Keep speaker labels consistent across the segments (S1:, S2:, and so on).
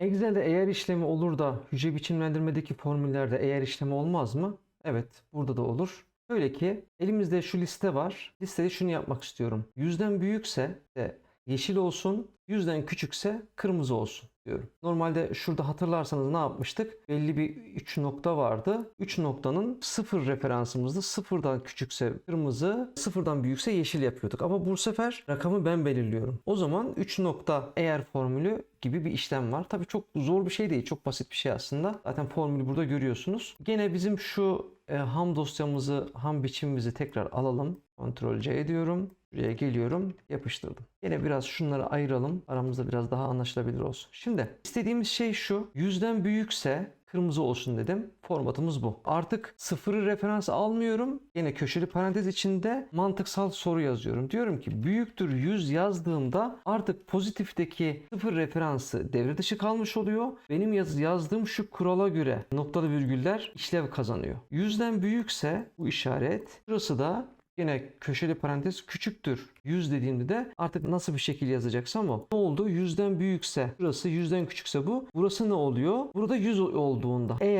S1: Excel'de eğer işlemi olur da hücre biçimlendirmedeki formüllerde eğer işlemi olmaz mı? Evet, burada da olur. Şöyle ki elimizde şu liste var. Listede şunu yapmak istiyorum. Yüzden büyükse de yeşil olsun, yüzden küçükse kırmızı olsun diyorum. Normalde şurada hatırlarsanız ne yapmıştık? Belli bir 3 nokta vardı. 3 noktanın sıfır referansımızdı. Sıfırdan küçükse kırmızı, sıfırdan büyükse yeşil yapıyorduk. Ama bu sefer rakamı ben belirliyorum. O zaman 3 nokta eğer formülü gibi bir işlem var. Tabii çok zor bir şey değil. Çok basit bir şey aslında. Zaten formülü burada görüyorsunuz. Gene bizim şu e, ham dosyamızı, ham biçimimizi tekrar alalım. Ctrl C diyorum. Buraya geliyorum. Yapıştırdım. Yine biraz şunları ayıralım. Aramızda biraz daha anlaşılabilir olsun. Şimdi istediğimiz şey şu. Yüzden büyükse kırmızı olsun dedim. Formatımız bu. Artık sıfırı referans almıyorum. Yine köşeli parantez içinde mantıksal soru yazıyorum. Diyorum ki büyüktür 100 yazdığımda artık pozitifteki sıfır referansı devre dışı kalmış oluyor. Benim yaz yazdığım şu kurala göre noktalı virgüller işlev kazanıyor. Yüzden büyükse bu işaret. Burası da Yine köşeli parantez küçüktür. 100 dediğimde de artık nasıl bir şekil yazacaksam o. Ne oldu? Yüzden büyükse burası, yüzden küçükse bu. Burası ne oluyor? Burada 100 olduğunda. Eğer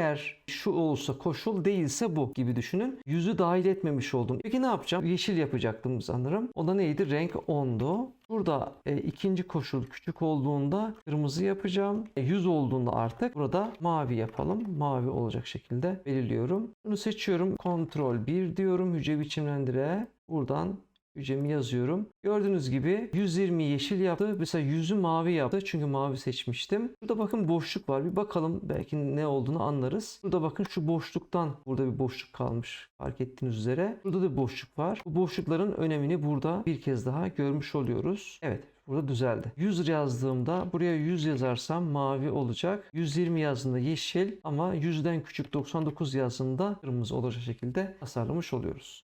S1: şu olsa koşul değilse bu gibi düşünün. Yüzü dahil etmemiş oldum. Peki ne yapacağım? Yeşil yapacaktım sanırım. O da neydi? Renk 10'du. Burada e, ikinci koşul küçük olduğunda kırmızı yapacağım. E, 100 olduğunda artık burada mavi yapalım. Mavi olacak şekilde belirliyorum. Bunu seçiyorum. Ctrl 1 diyorum. Hücre biçimlendire. Buradan hücremi yazıyorum. Gördüğünüz gibi 120 yeşil yaptı. Mesela yüzü mavi yaptı. Çünkü mavi seçmiştim. Burada bakın boşluk var. Bir bakalım belki ne olduğunu anlarız. Burada bakın şu boşluktan burada bir boşluk kalmış. Fark ettiğiniz üzere. Burada da boşluk var. Bu boşlukların önemini burada bir kez daha görmüş oluyoruz. Evet Burada düzeldi. 100 yazdığımda buraya 100 yazarsam mavi olacak. 120 yazdığında yeşil ama 100'den küçük 99 yazdığında kırmızı olacak şekilde tasarlamış oluyoruz.